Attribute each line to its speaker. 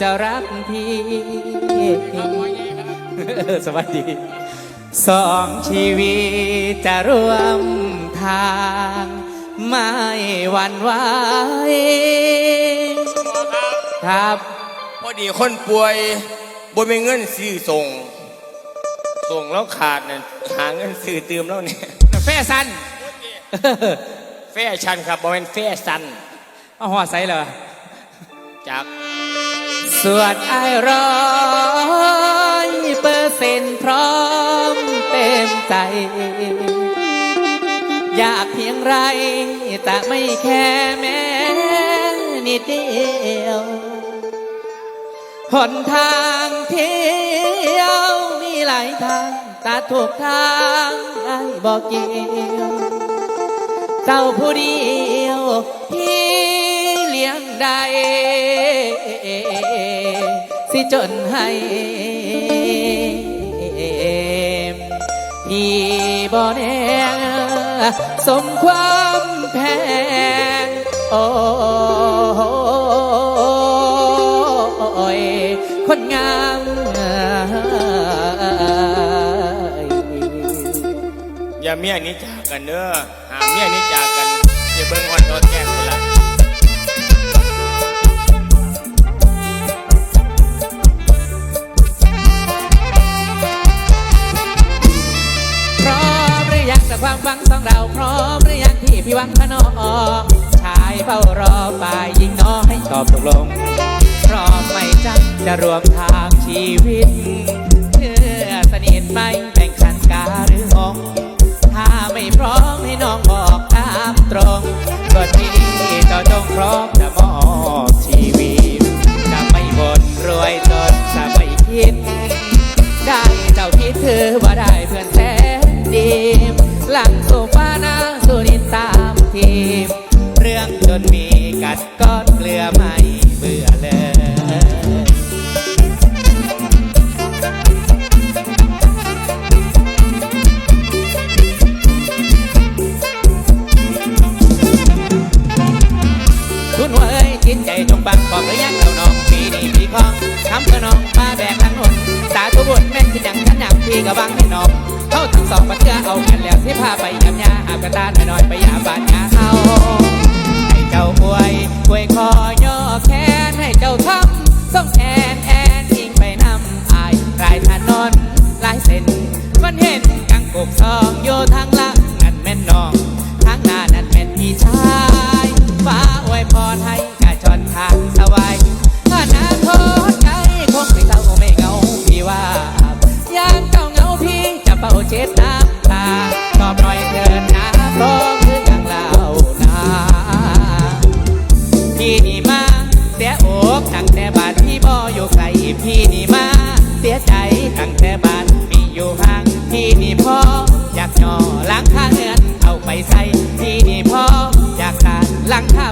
Speaker 1: จะรักพี่ สวัสดี สองชีวิตจะร่วมทาง ไม่หวั่นไหวครับ
Speaker 2: พอดีคนป่วยบ่มีเงินซื้อส่ง ส่งแล้วขาดเนี่ยหาเงินซื้อเติมแล้วเนี่ย
Speaker 1: แฟซัน
Speaker 2: แฟชั่นครับบ่เป็นแฟชั่น
Speaker 1: เอาหัวใส่เลย
Speaker 2: จาก
Speaker 1: สวดไอายร้อยเปอร์เซ็นต์พร้อมเต็มใจ อยากเพียงไรแต่ไม่แค่แม้นิดเดียวหนทางเที่ยวมีหลายทางแตัดถูกทางไอ้บอกเกี่ยว เจ้าผู้เดียวที่ ยงได้สิจนให้พี่บ่แน่สมความแพงโอ้ยคนงาม
Speaker 2: อย่าเมียนี้จากกันเด้อหาเมียนี้จากกันอย่าเบิ่งฮอดโดนแกล้งคนละ
Speaker 1: พี่หวังพนอชายเฝ้ารอฝ่ายหญิงน้อยตอบตกลง พร้อมไหม่จักจะรวมทางชีวิตเพื่อสนิทไม่แบ่งขันกาหรือหงถ้าไม่พร้อมให้น้องบอกตามตรงก็ที่เจ้าจงพร้อมจะมอบชีวิตจะไม่บนรวยจนจะไม่คิด ได้เจ้าคิดถือว่าได้ อำเพื่อน้องมาแบกทั้งหนสาธุบุญแม่นคืออย่างฉันอยากพี่กับบังให้น้องเข้าทั้งสองมาเชื่อเอากันแล้วสิพาไปยำยาอาบกระตานหน่อยๆไปยาบานยาเอาให้เจ้าอวยอวยคอย่อแขนให้เจ้าทำส่งแอนแอนยิงไปนำอายรายถนนลายเส้นมันเห็นกังกบซองโยทางลังนั่นแม่นน้องทางหน้านั่นเป็นพี่ชาย ก็น้ำตาตอบหน่อยเดินนะร้องคืออย่างเล่านาพี่นี่มาเสียอกตั้งแต่บานที่บ่อยู่ไกลพี่นี่มาเสียใจตั้งแต่บาดมีอยู่ห่างพี่นี่พ่ออยากย่อล้างข้าเงินเอาไปใส่พี่นี่พ่ออยากขาดล้างข้า